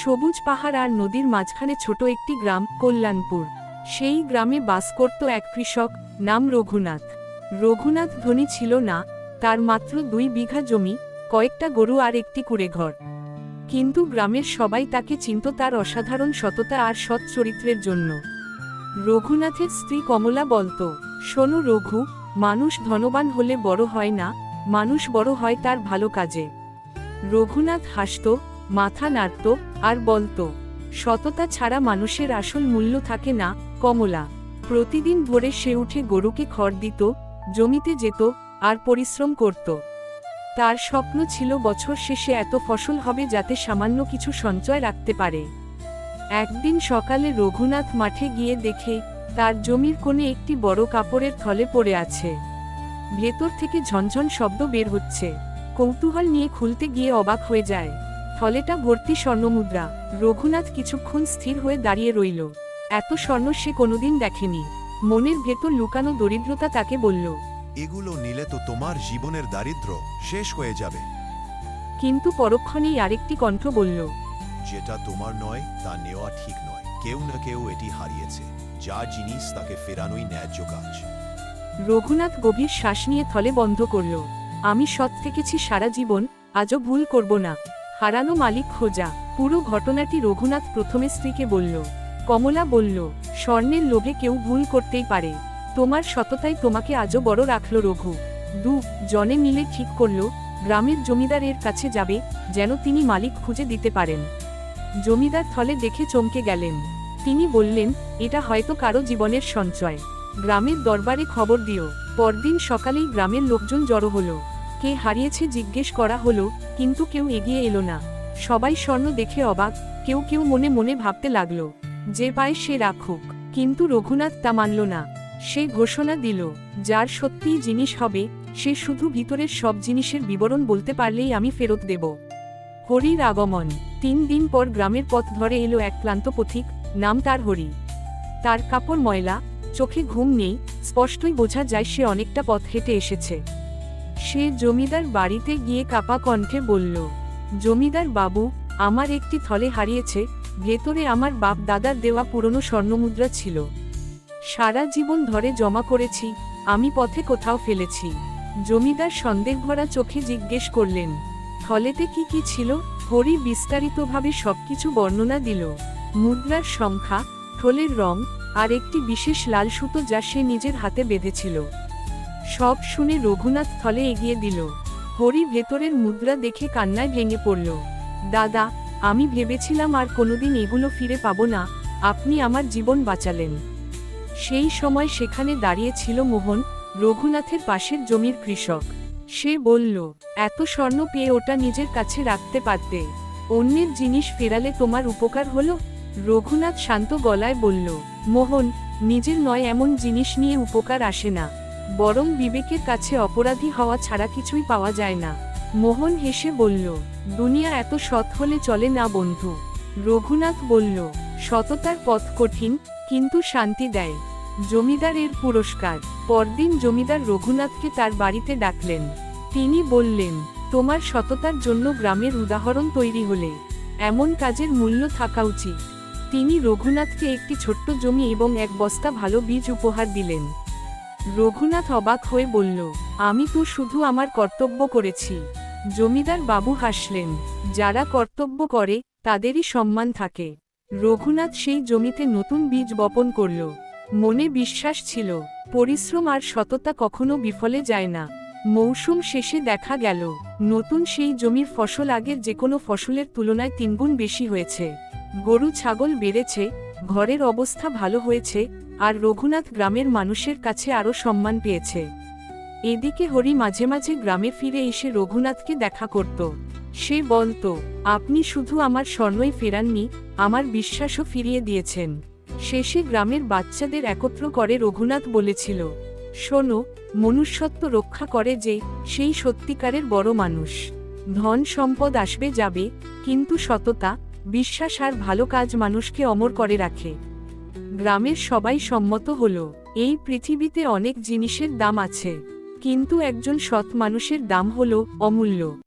সবুজ পাহাড় আর নদীর মাঝখানে ছোট একটি গ্রাম, কল্যাণপুর। সেই গ্রামে বাস করত এক কৃষক, নাম রঘুনাথ। রঘুনাথ ধনী ছিল না, তার মাত্র দুই বিঘা জমি, কয়েকটা গরু আর একটি কুড়ে ঘর কিন্তু গ্রামের সবাই তাকে চিনত তার অসাধারণ সততা আর সৎ চরিত্রের জন্য। রঘুনাথের স্ত্রী কমলা বলতো, শোনো রঘু, মানুষ ধনবান হলে বড় হয় না, মানুষ বড় হয় তার ভালো কাজে। রঘুনাথ হাসত মাথা নাড়ত আর বলতো, সততা ছাড়া মানুষের আসল মূল্য থাকে না, কমলা। প্রতিদিন ভোরে সে উঠে গরুকে খড় দিত, জমিতে যেত আর পরিশ্রম করত। তার স্বপ্ন ছিল বছর শেষে এত ফসল হবে যাতে সামান্য কিছু সঞ্চয় রাখতে পারে। একদিন সকালে রঘুনাথ মাঠে গিয়ে দেখে, তার জমির কোণে একটি বড় কাপড়ের থলে পড়ে আছে। ভেতর থেকে ঝনঝন শব্দ বের হচ্ছে। কৌতূহল নিয়ে খুলতে গিয়ে অবাক হয়ে যায়। থলেটা ভর্তি স্বর্ণমুদ্রা। রঘুনাথ কিছুক্ষণ স্থির হয়ে দাঁড়িয়ে রইল। এত স্বর্ণ সে কোনোদিন দেখেনি। মনের ভেতর লুকানো দরিদ্রতা তাকে বলল এগুলো নিলে তো তোমার জীবনের দারিদ্র্য শেষ হয়ে যাবে। কিন্তু পরক্ষণেই আরেকটি কণ্ঠ বলল যেটা তোমার নয় তা নেওয়া ঠিক নয়। কেউ না কেউ এটি হারিয়েছে। যা জিনিস তাকে ফেরানোই ন্যায্য কাজ। রঘুনাথ গভীর শ্বাস নিয়ে থলে বন্ধ করল আমি সৎ থেকেছি সারা জীবন আজও ভুল করব না। হারানো মালিক খোঁজা। পুরো ঘটনাটি রঘুনাথ প্রথমে স্ত্রীকে বলল, কমলা বলল, স্বর্ণের লোভে কেউ ভুল করতেই পারে। তোমার সততাই তোমাকে আজও বড় রাখল রঘু। দু, জনে মিলে ঠিক করল, গ্রামের জমিদারের কাছে যাবে, যেন তিনি মালিক খুঁজে দিতে পারেন। জমিদার থলে দেখে চমকে গেলেন। তিনি বললেন, এটা হয়তো কারও জীবনের সঞ্চয়। গ্রামের দরবারে খবর দিও। পরদিন সকালেই গ্রামের লোকজন জড়ো হলো। কে হারিয়েছে জিজ্ঞেস করা হলো, কিন্তু কেউ এগিয়ে এলো না। সবাই স্বর্ণ দেখে অবাক, কেউ কেউ মনে মনে ভাবতে লাগল, যে পায় সে রাখুক। কিন্তু রঘুনাথ তা মানল না। সে ঘোষণা দিল, যার সত্যিই জিনিস হবে, সে শুধু ভিতরের সব জিনিসের বিবরণ বলতে পারলেই আমি ফেরত দেব। হরির আগমন, তিন দিন পর গ্রামের পথ ধরে এলো এক ক্লান্ত পথিক, নাম তার হরি। তার কাপড় ময়লা, চোখে ঘুম নেই, স্পষ্টই বোঝা যায় সে অনেকটা পথ হেঁটে এসেছে। সে জমিদার বাড়িতে গিয়ে কাপা কণ্ঠে বলল, জমিদার বাবু, আমার একটি থলে হারিয়েছে, ভেতরে আমার বাপ দাদার দেওয়া পুরনো স্বর্ণমুদ্রা ছিল। সারা জীবন ধরে জমা করেছি, আমি পথে কোথাও ফেলেছি। জমিদার সন্দেহভরা চোখে জিজ্ঞেস করলেন, থলেতে কি কি ছিল? হরি বিস্তারিতভাবে সবকিছু বর্ণনা দিল। মুদ্রার সংখ্যা, থলের রং, আর একটি বিশেষ লাল সুতো যা সে নিজের হাতে বেঁধেছিল। সব শুনে রঘুনাথ স্থলে এগিয়ে দিল। হরি ভেতরের মুদ্রা দেখে কান্নায় ভেঙে পড়ল। দাদা, আমি ভেবেছিলাম আর কোনোদিন এগুলো ফিরে পাবো না, আপনি আমার জীবন বাঁচালেন। সেই সময় সেখানে দাঁড়িয়ে ছিল মোহন, রঘুনাথের পাশের জমির কৃষক। সে বলল, এত স্বর্ণ পেয়ে ওটা নিজের কাছে রাখতে পারতে। অন্যের জিনিস ফেরালে তোমার উপকার হলো? রঘুনাথ শান্ত গলায় বলল, মোহন, নিজের নয় এমন জিনিস নিয়ে উপকার আসে না। বরং বিবেকের কাছে অপরাধী হওয়া ছাড়া কিছুই পাওয়া যায় না। মোহন হেসে বলল, দুনিয়া এত সৎ হলে চলে না বন্ধু। রঘুনাথ বলল, সততার পথ কঠিন, কিন্তু শান্তি দেয়। জমিদারের পুরস্কার। পরদিন জমিদার রঘুনাথকে তার বাড়িতে ডাকলেন। তিনি বললেন, তোমার সততার জন্য গ্রামের উদাহরণ তৈরি হলে এমন কাজের মূল্য থাকা উচিত। তিনি রঘুনাথকে একটি ছোট্ট জমি এবং এক বস্তা ভালো বীজ উপহার দিলেন। রঘুনাথ অবাক হয়ে বলল, আমি তো শুধু আমার কর্তব্য করেছি। জমিদার বাবু হাসলেন, যারা কর্তব্য করে, তাদেরই সম্মান থাকে। রঘুনাথ সেই জমিতে নতুন বীজ বপন করল। মনে বিশ্বাস ছিল, পরিশ্রম আর সততা কখনো বিফলে যায় না। মৌসুম শেষে দেখা গেল, নতুন সেই জমির ফসল আগের যে কোনো ফসলের তুলনায় তিনগুণ বেশি হয়েছে। গরু, ছাগল বেড়েছে, ঘরের অবস্থা ভালো হয়েছে আর রঘুনাথ গ্রামের মানুষের কাছে আরও সম্মান পেয়েছে। এদিকে হরি মাঝে মাঝে গ্রামে ফিরে এসে রঘুনাথকে দেখা করত। সে বলতো, আপনি শুধু আমার স্বর্ণই ফেরাননি, আমার বিশ্বাসও ফিরিয়ে দিয়েছেন। শেষে গ্রামের বাচ্চাদের একত্র করে রঘুনাথ বলেছিল, শোনো, মনুষ্যত্ব রক্ষা করে যে, সেই সত্যিকারের বড় মানুষ। ধন সম্পদ আসবে যাবে, কিন্তু সততা, বিশ্বাস আর ভালো কাজ মানুষকে অমর করে রাখে। গ্রামের সবাই সম্মত হল, এই পৃথিবীতে অনেক জিনিসের দাম আছে। কিন্তু একজন সৎ মানুষের দাম হল অমূল্য।